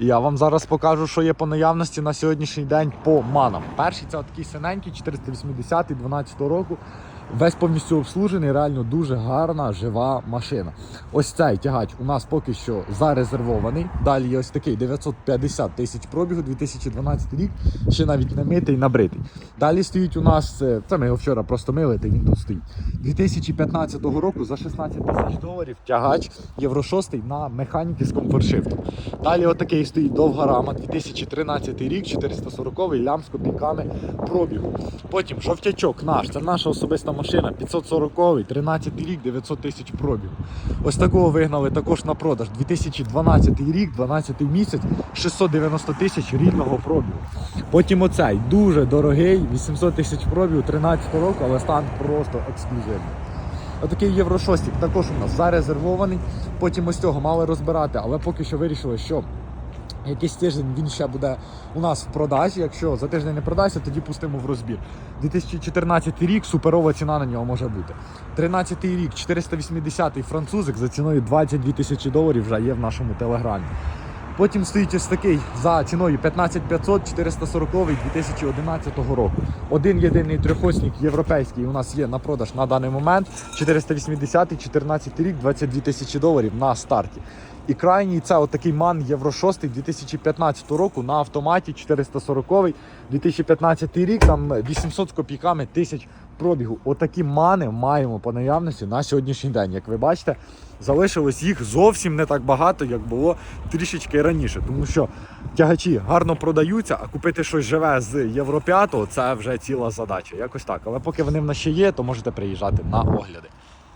Я вам зараз покажу, що є по наявності на сьогоднішній день по манам. Перший це такий синенький, 480 12 року. Весь повністю обслужений, реально дуже гарна, жива машина. Ось цей тягач у нас поки що зарезервований. Далі є ось такий 950 тисяч пробігу, 2012 рік, ще навіть не митий, набритий. Далі стоїть у нас, е, це ми його вчора просто мили, та він тут стоїть. 2015 року за 16 тисяч доларів тягач Євро 6 на механіки з комфортшифтом. Далі отакий стоїть довга рама, 2013 рік, 440 лям з копійками пробігу. Потім жовтячок наш, це наша особиста машина, 540 13 рік, 900 тисяч пробігу. Ось такого вигнали також на продаж. 2012 рік, 12 місяць, 690 тисяч рідного пробігу. Потім оцей дуже дорогий, 800 тисяч пробігу, 13 року, але стан просто ексклюзивний. Отакий Євро 6 також у нас зарезервований. Потім ось цього мали розбирати, але поки що вирішили, що якийсь тиждень він ще буде у нас в продажі. Якщо за тиждень не продасться, тоді пустимо в розбір. 2014 рік суперова ціна на нього може бути. 13 рік, 480 французик за ціною 22 тисячі доларів вже є в нашому телеграмі. Потім стоїть ось такий за ціною 15500 440 2011 року. Один єдиний трьохосник європейський у нас є на продаж на даний момент. 480 14 рік, 22 тисячі доларів на старті. І крайній це отакий ман Євро 6 2015 року на автоматі 440 2015 рік, там 800 з копійками тисяч пробігу. Отакі мани маємо по наявності на сьогоднішній день. Як ви бачите, залишилось їх зовсім не так багато, як було трішечки раніше. Тому що тягачі гарно продаються, а купити щось живе з Євро 5 це вже ціла задача. Якось так. Але поки вони в нас ще є, то можете приїжджати на огляди.